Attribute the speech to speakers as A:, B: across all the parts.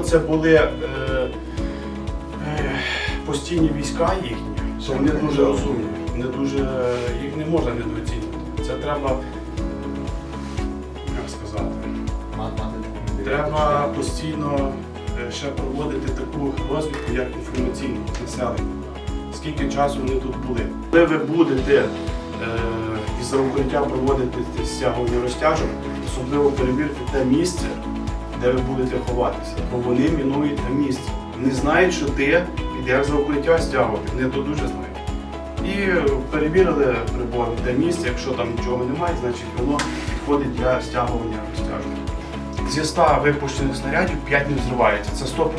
A: це були е, е, постійні війська їхні, то вони дуже розумні. Вони дуже, їх не можна недооцінювати. Це треба, як сказати, треба постійно е, ще проводити таку розвідку, як інформаційну населення. Скільки часу вони тут були. Коли ви будете е, із укриття проводити стягування розтяжок, особливо перевірте те місце, де ви будете ховатися, бо вони мінують те місце. Не знають, що ти підеш за укриття стягувати, вони то дуже знають. І перевірили прибор те місце, якщо там нічого немає, значить воно підходить для стягування розтяжок. Зі 100 випущених снарядів 5 не взривається, це 100%.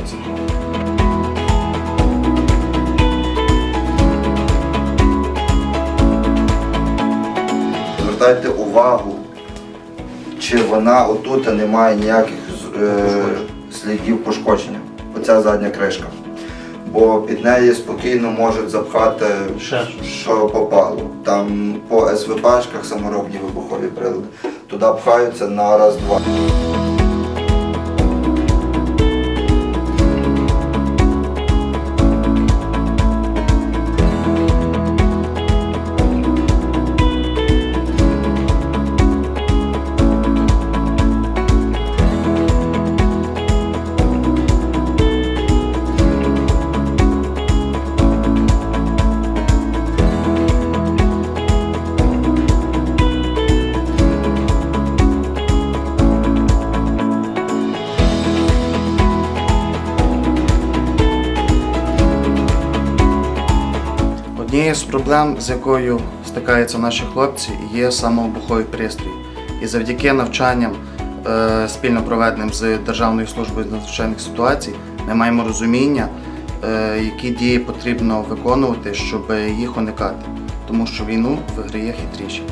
B: Звертайте увагу, чи вона отут не має ніяких е, слідів пошкодження. Оця задня кришка. Бо під неї спокійно можуть запхати що попало. Там по СВПшках саморобні вибухові прилади. Туди пхаються на раз-два.
C: Однією з проблем, з якою стикаються наші хлопці, є самовибуховий пристрій. І завдяки навчанням, е, спільно проведеним з Державною службою з надзвичайних ситуацій, ми маємо розуміння, е, які дії потрібно виконувати, щоб їх уникати. Тому що війну виграє хитріші.